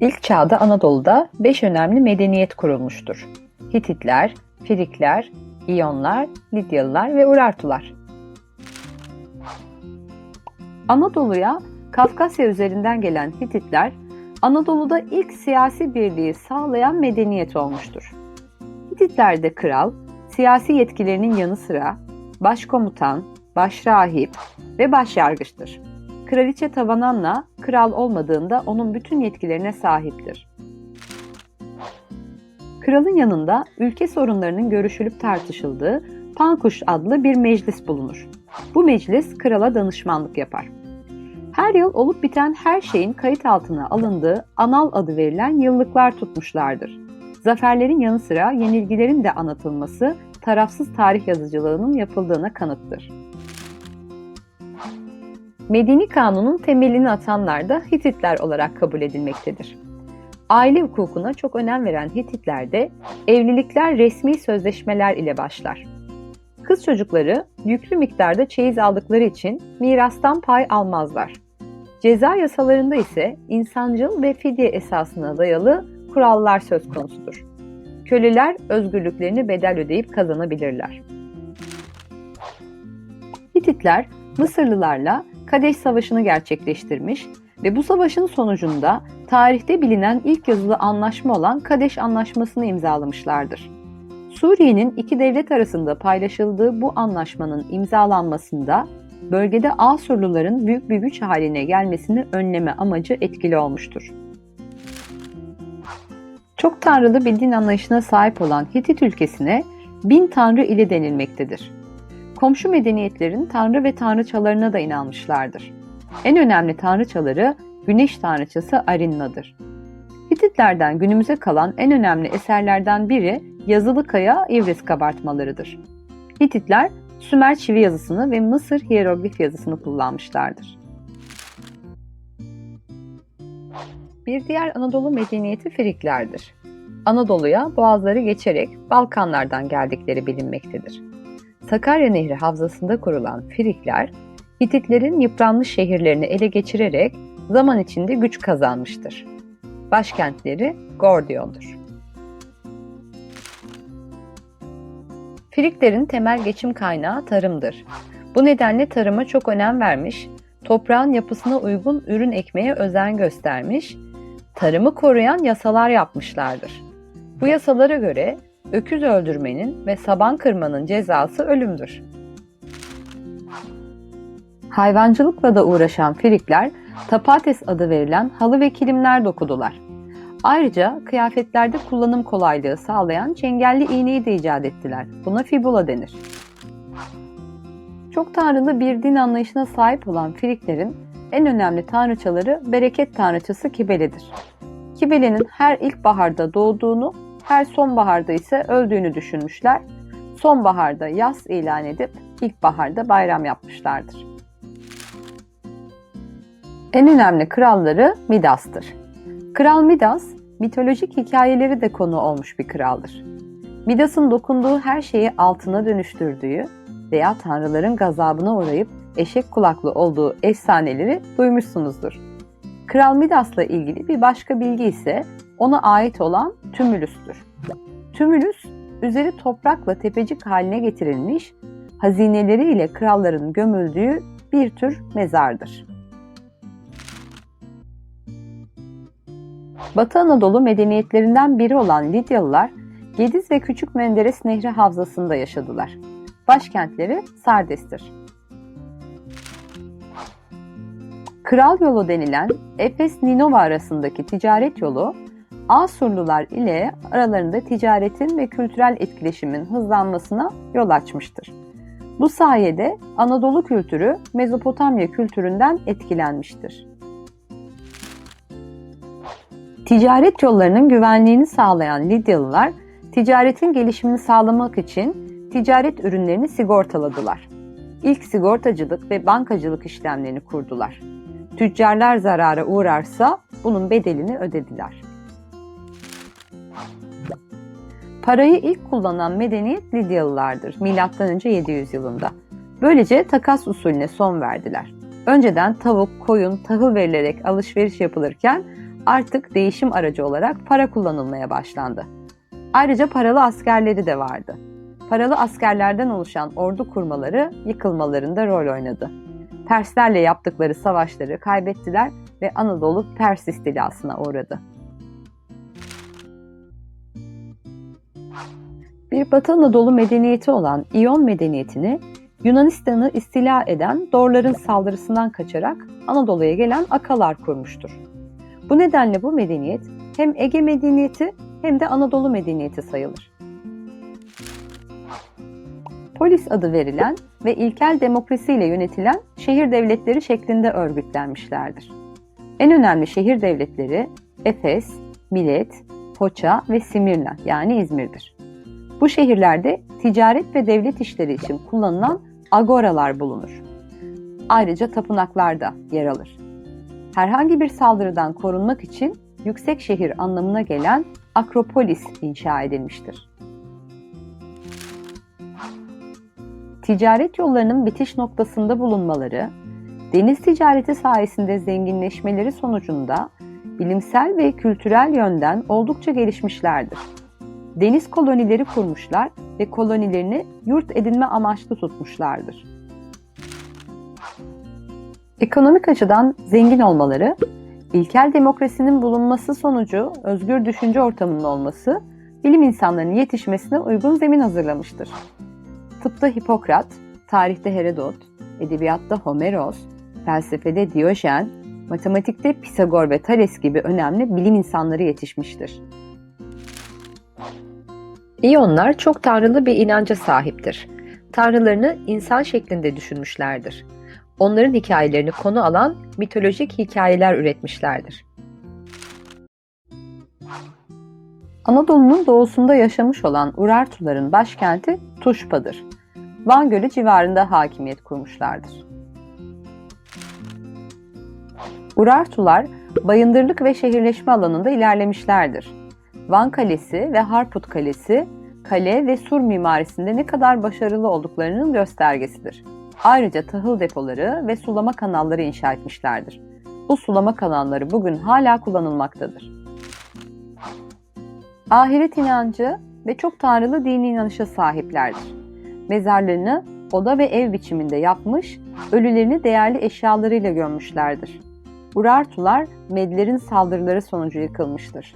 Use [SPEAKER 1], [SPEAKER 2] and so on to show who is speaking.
[SPEAKER 1] İlk çağda Anadolu'da beş önemli medeniyet kurulmuştur. Hititler, Frikler, İyonlar, Lidyalılar ve Urartular. Anadolu'ya Kafkasya üzerinden gelen Hititler, Anadolu'da ilk siyasi birliği sağlayan medeniyet olmuştur. Hititlerde kral, siyasi yetkilerinin yanı sıra başkomutan, başrahip ve başyargıçtır. Kraliçe Tavananna kral olmadığında onun bütün yetkilerine sahiptir. Kralın yanında ülke sorunlarının görüşülüp tartışıldığı Pankuş adlı bir meclis bulunur. Bu meclis krala danışmanlık yapar. Her yıl olup biten her şeyin kayıt altına alındığı anal adı verilen yıllıklar tutmuşlardır. Zaferlerin yanı sıra yenilgilerin de anlatılması tarafsız tarih yazıcılığının yapıldığına kanıttır. Medeni kanunun temelini atanlar da Hititler olarak kabul edilmektedir. Aile hukukuna çok önem veren Hititlerde evlilikler resmi sözleşmeler ile başlar. Kız çocukları yüklü miktarda çeyiz aldıkları için mirastan pay almazlar. Ceza yasalarında ise insancıl ve fidye esasına dayalı kurallar söz konusudur. Köleler özgürlüklerini bedel ödeyip kazanabilirler. Hititler Mısırlılarla Kadeş Savaşı'nı gerçekleştirmiş ve bu savaşın sonucunda tarihte bilinen ilk yazılı anlaşma olan Kadeş Anlaşması'nı imzalamışlardır. Suriye'nin iki devlet arasında paylaşıldığı bu anlaşmanın imzalanmasında bölgede Asurluların büyük bir güç haline gelmesini önleme amacı etkili olmuştur. Çok tanrılı bir din anlayışına sahip olan Hitit ülkesine bin tanrı ili denilmektedir. Komşu medeniyetlerin tanrı ve tanrıçalarına da inanmışlardır. En önemli tanrıçaları güneş tanrıçası Arinna'dır. Hititlerden günümüze kalan en önemli eserlerden biri yazılı kaya İvris kabartmalarıdır. Hititler Sümer çivi yazısını ve Mısır hieroglif yazısını kullanmışlardır. Bir diğer Anadolu medeniyeti Friklerdir. Anadolu'ya boğazları geçerek Balkanlardan geldikleri bilinmektedir. Sakarya Nehri havzasında kurulan Frikler, Hititlerin yıpranmış şehirlerini ele geçirerek zaman içinde güç kazanmıştır. Başkentleri Gordion'dur. Friklerin temel geçim kaynağı tarımdır. Bu nedenle tarıma çok önem vermiş, toprağın yapısına uygun ürün ekmeye özen göstermiş, tarımı koruyan yasalar yapmışlardır. Bu yasalara göre öküz öldürmenin ve saban kırmanın cezası ölümdür. Hayvancılıkla da uğraşan Frikler, tapates adı verilen halı ve kilimler dokudular. Ayrıca kıyafetlerde kullanım kolaylığı sağlayan çengelli iğneyi de icat ettiler. Buna fibula denir. Çok tanrılı bir din anlayışına sahip olan Friklerin en önemli tanrıçaları bereket tanrıçası Kibele'dir. Kibele'nin her ilkbaharda doğduğunu, her sonbaharda ise öldüğünü düşünmüşler. Sonbaharda yaz ilan edip ilkbaharda bayram yapmışlardır. En önemli kralları Midas'tır. Kral Midas, mitolojik hikayeleri de konu olmuş bir kraldır. Midas'ın dokunduğu her şeyi altına dönüştürdüğü veya tanrıların gazabına uğrayıp eşek kulaklı olduğu efsaneleri duymuşsunuzdur. Kral Midas'la ilgili bir başka bilgi ise ona ait olan Tümülüs'tür. Tümülüs, üzeri toprakla tepecik haline getirilmiş, hazineleriyle kralların gömüldüğü bir tür mezardır. Batı Anadolu medeniyetlerinden biri olan Lidyalılar, Gediz ve Küçük Menderes Nehri havzasında yaşadılar. Başkentleri Sardes'tir. Kral yolu denilen Efes-Ninova arasındaki ticaret yolu, Asurlular ile aralarında ticaretin ve kültürel etkileşimin hızlanmasına yol açmıştır. Bu sayede Anadolu kültürü Mezopotamya kültüründen etkilenmiştir. Ticaret yollarının güvenliğini sağlayan Lidyalılar, ticaretin gelişimini sağlamak için ticaret ürünlerini sigortaladılar. İlk sigortacılık ve bankacılık işlemlerini kurdular. Tüccarlar zarara uğrarsa bunun bedelini ödediler. Parayı ilk kullanan medeniyet Lidyalılardır M.Ö. 700 yılında. Böylece takas usulüne son verdiler. Önceden tavuk, koyun, tahıl verilerek alışveriş yapılırken artık değişim aracı olarak para kullanılmaya başlandı. Ayrıca paralı askerleri de vardı. Paralı askerlerden oluşan ordu kurmaları yıkılmalarında rol oynadı. Perslerle yaptıkları savaşları kaybettiler ve Anadolu Pers istilasına uğradı. Bir Batı Anadolu medeniyeti olan İyon medeniyetini Yunanistan'ı istila eden Dorların saldırısından kaçarak Anadolu'ya gelen Akalar kurmuştur. Bu nedenle bu medeniyet hem Ege medeniyeti hem de Anadolu medeniyeti sayılır. Polis adı verilen ve ilkel demokrasiyle yönetilen şehir devletleri şeklinde örgütlenmişlerdir. En önemli şehir devletleri Efes, Milet, Foça ve Simirna yani İzmir'dir. Bu şehirlerde ticaret ve devlet işleri için kullanılan agoralar bulunur. Ayrıca tapınaklar da yer alır. Herhangi bir saldırıdan korunmak için yüksek şehir anlamına gelen Akropolis inşa edilmiştir. Ticaret yollarının bitiş noktasında bulunmaları, deniz ticareti sayesinde zenginleşmeleri sonucunda bilimsel ve kültürel yönden oldukça gelişmişlerdir. Deniz kolonileri kurmuşlar ve kolonilerini yurt edinme amaçlı tutmuşlardır. Ekonomik açıdan zengin olmaları, ilkel demokrasinin bulunması sonucu özgür düşünce ortamının olması, bilim insanlarının yetişmesine uygun zemin hazırlamıştır. Tıpta Hipokrat, tarihte Herodot, edebiyatta Homeros, felsefede Diyojen, matematikte Pisagor ve Thales gibi önemli bilim insanları yetişmiştir. İyonlar çok tanrılı bir inanca sahiptir. Tanrılarını insan şeklinde düşünmüşlerdir. Onların hikayelerini konu alan mitolojik hikayeler üretmişlerdir. Anadolu'nun doğusunda yaşamış olan Urartuların başkenti Tuşpa'dır. Van Gölü civarında hakimiyet kurmuşlardır. Urartular bayındırlık ve şehirleşme alanında ilerlemişlerdir. Van Kalesi ve Harput Kalesi, kale ve sur mimarisinde ne kadar başarılı olduklarının göstergesidir. Ayrıca tahıl depoları ve sulama kanalları inşa etmişlerdir. Bu sulama kanalları bugün hala kullanılmaktadır. Ahiret inancı ve çok tanrılı dini inanışa sahiplerdir. Mezarlarını oda ve ev biçiminde yapmış, ölülerini değerli eşyalarıyla gömmüşlerdir. Urartular Medlerin saldırıları sonucu yıkılmıştır.